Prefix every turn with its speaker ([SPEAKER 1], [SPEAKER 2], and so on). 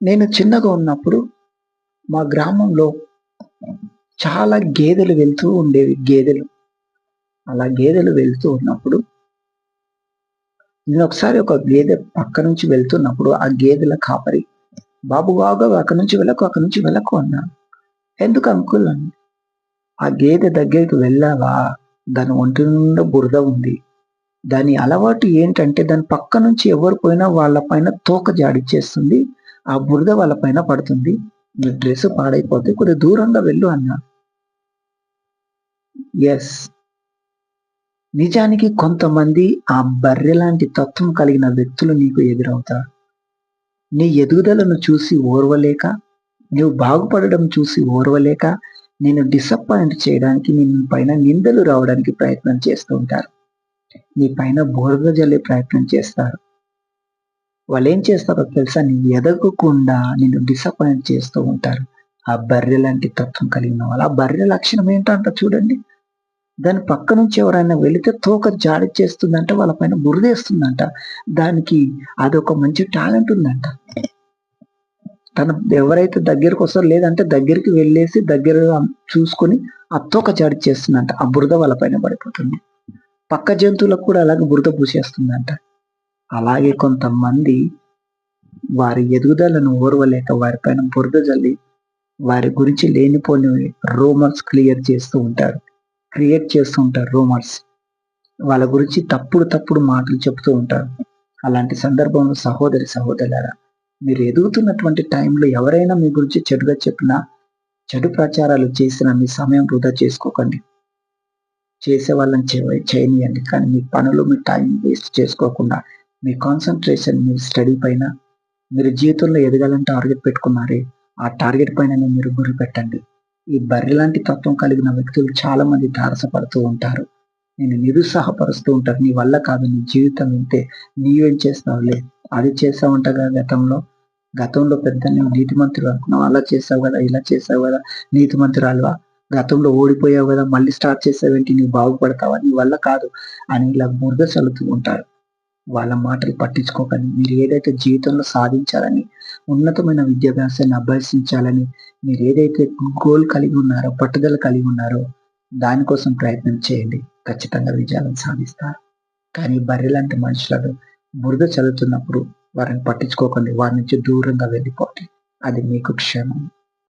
[SPEAKER 1] నేను చిన్నగా ఉన్నప్పుడు మా గ్రామంలో చాలా గేదెలు వెళ్తూ ఉండేవి గేదెలు. అలా గేదెలు వెళ్తూ ఉన్నప్పుడు నేను ఒకసారి ఒక గేదె పక్క నుంచి వెళ్తున్నప్పుడు ఆ గేదెల కాపరి బాబు బాగా అక్కడి నుంచి వెళ్ళకు అక్కడి నుంచి వెళ్ళకు అన్నాడు ఎందుకు అంకుల్ అని ఆ గేదె దగ్గరికి వెళ్ళావా? దాని ఒంటి నిండా బురద ఉంది. దాని అలవాటు ఏంటంటే దాని పక్క నుంచి ఎవరు పోయినా వాళ్ళ పైన తోక జాడిచ్చేస్తుంది ఆ బురద వాళ్ళ పైన పడుతుంది. మీ డ్రెస్ పాడైపోతే కొద్ది దూరంగా వెళ్ళు అన్నాడు ఎస్ నిజానికి కొంతమంది ఆ బర్రె లాంటి తత్వం కలిగిన వ్యక్తులు నీకు ఎదురవుతారు. నీ ఎదుగుదలను చూసి ఓర్వలేక నువ్వు బాగుపడడం చూసి ఓర్వలేక నేను డిసప్పాయింట్ చేయడానికి నేను పైన నిందలు రావడానికి ప్రయత్నం చేస్తూ ఉంటారు. నీ పైన బోర్గ జల్లే ప్రయత్నం చేస్తారు. వాళ్ళు ఏం చేస్తారో తెలుసా? నువ్వు ఎదగకుండా నిన్ను డిసప్పాయింట్ చేస్తూ ఉంటారు. ఆ బర్రె లాంటి తత్వం కలిగిన వాళ్ళు. ఆ బర్రె లక్షణం ఏంటంట చూడండి. దాని పక్క నుంచి ఎవరైనా వెళితే తోక జాడి చేస్తుందంట వాళ్ళ పైన బురదేస్తుందంట దానికి అదొక మంచి టాలెంట్ ఉందంట. తన ఎవరైతే దగ్గరకు వస్తారో లేదంటే దగ్గరికి వెళ్ళేసి దగ్గర చూసుకొని ఆ తోక జాడి చేస్తుందంట. ఆ బురద వాళ్ళ పైన పడిపోతుంది. పక్క జంతువులకు కూడా అలాగే బురద పూసేస్తుందంట. అలాగే కొంతమంది వారి ఎదుగుదలను ఓర్వలేక వారిపైన బురద జల్లి వారి గురించి లేనిపోని రూమర్స్ క్లియర్ చేస్తూ ఉంటారు. క్రియేట్ చేస్తూ ఉంటారు రూమర్స్ వాళ్ళ గురించి తప్పుడు తప్పుడు మాటలు చెప్తూ ఉంటారు. అలాంటి సందర్భంలో సహోదరి సహోదరులారా మీరు ఎదుగుతున్నటువంటి టైంలో ఎవరైనా మీ గురించి చెడుగా చెప్పినా చెడు ప్రచారాలు చేసినా మీ సమయం వృధా చేసుకోకండి. చేసే వాళ్ళని చేయనియండి. కానీ మీ పనులు మీ టైం వేస్ట్ చేసుకోకుండా మీ కాన్సన్ట్రేషన్ మీ స్టడీ పైన మీరు జీవితంలో ఎదగాలని టార్గెట్ పెట్టుకున్నారే ఆ టార్గెట్ పైన మీరు గురి పెట్టండి. ఈ బర్రె లాంటి తత్వం కలిగిన వ్యక్తులు చాలా మంది తారసపడుతూ ఉంటారు. నేను నిరుత్సాహపరుస్తూ ఉంటారు నీ వల్ల కాదు నీ జీవితం ఇంతే. నీవేం చేస్తావులే? అది చేసావంటగా గతంలో? గతంలో పెద్ద నువ్వు నీతి మంత్రులు అనుకున్నావు అలా చేసావు కదా ఇలా చేసావు కదా నీతి మంత్రురాలువా గతంలో ఓడిపోయావు కదా మళ్ళీ స్టార్ట్ చేసావేంటి నువ్వు బాగుపడతావా? నీ వల్ల కాదు అని ఇలా బురద చల్లుతూ ఉంటారు. వాళ్ళ మాటలు పట్టించుకోకండి. మీరు ఏదైతే జీవితంలో సాధించాలని ఉన్నతమైన విద్యాభ్యాసాన్ని అభ్యసించాలని మీరు ఏదైతే గోల్ కలిగి ఉన్నారో పట్టుదల కలిగి ఉన్నారో దానికోసం ప్రయత్నం చేయండి. ఖచ్చితంగా విజయాలను సాధిస్తారు. కానీ బర్రెలాంటి మనుషులను బురద చదువుతున్నప్పుడు వారిని పట్టించుకోకండి. వారి నుంచి దూరంగా వెళ్ళిపోండి. అది మీకు క్షేమం.